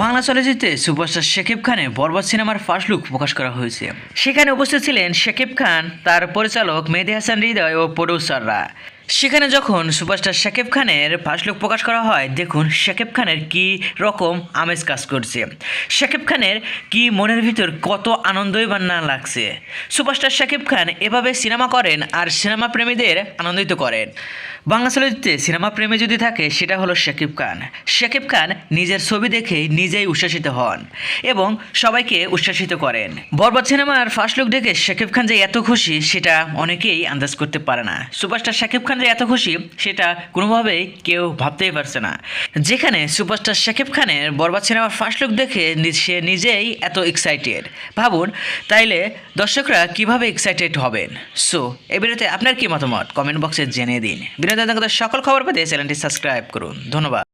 বাংলা চলচ্চিত্রে সুপারস্টার শেখেব খানের বরবাদ সিনেমার ফার্স্ট লুক প্রকাশ করা হয়েছে। সেখানে উপস্থিত ছিলেন শেখেব খান, তার পরিচালক মেহেদি হাসান হৃদয় ও প্রডিউসাররা সেখানে যখন সুপারস্টার শাকিব খানের ফার্স্ট লুক প্রকাশ করা হয়, দেখুন শাকিব খানের কি রকম আমেজ কাজ করছে। শাকিব খানের কি মনের ভিতর কত আনন্দই বা না লাগছে। সুপারস্টার শাকিব খান এভাবে সিনেমা করেন আর সিনেমা প্রেমীদের আনন্দিত করেন। বাংলা চলচ্চিত্রে সিনেমা প্রেমী যদি থাকে, সেটা হলো শাকিব খান। শাকিব খান নিজের ছবি দেখে নিজেই উচ্ছ্বাসিত হন এবং সবাইকে উচ্ছ্বাসিত করেন। বরবাদ সিনেমার ফার্স্ট লুক দেখে শাকিব খান যে এত খুশি, সেটা অনেকেই আন্দাজ করতে পারে না। সুপারস্টার শাকিব খান যে এত খুশি, সেটা কোনোভাবেই কেউ ভাবতেই পারছে না। যেখানে সুপারস্টার শাকিব খানের বরবাদ সিনেমার ফার্স্ট লুক দেখে সে নিজেই এত এক্সাইটেড ভাবুন, তাইলে দর্শকরা কীভাবে এক্সাইটেড হবেন? সো এই ভিডিওতে আপনার কি মতামত? কমেন্ট বক্সে জেনে দিন। বিনোদন জগতের সকল খবর পেতে চ্যানেলটি সাবস্ক্রাইব করুন। ধন্যবাদ।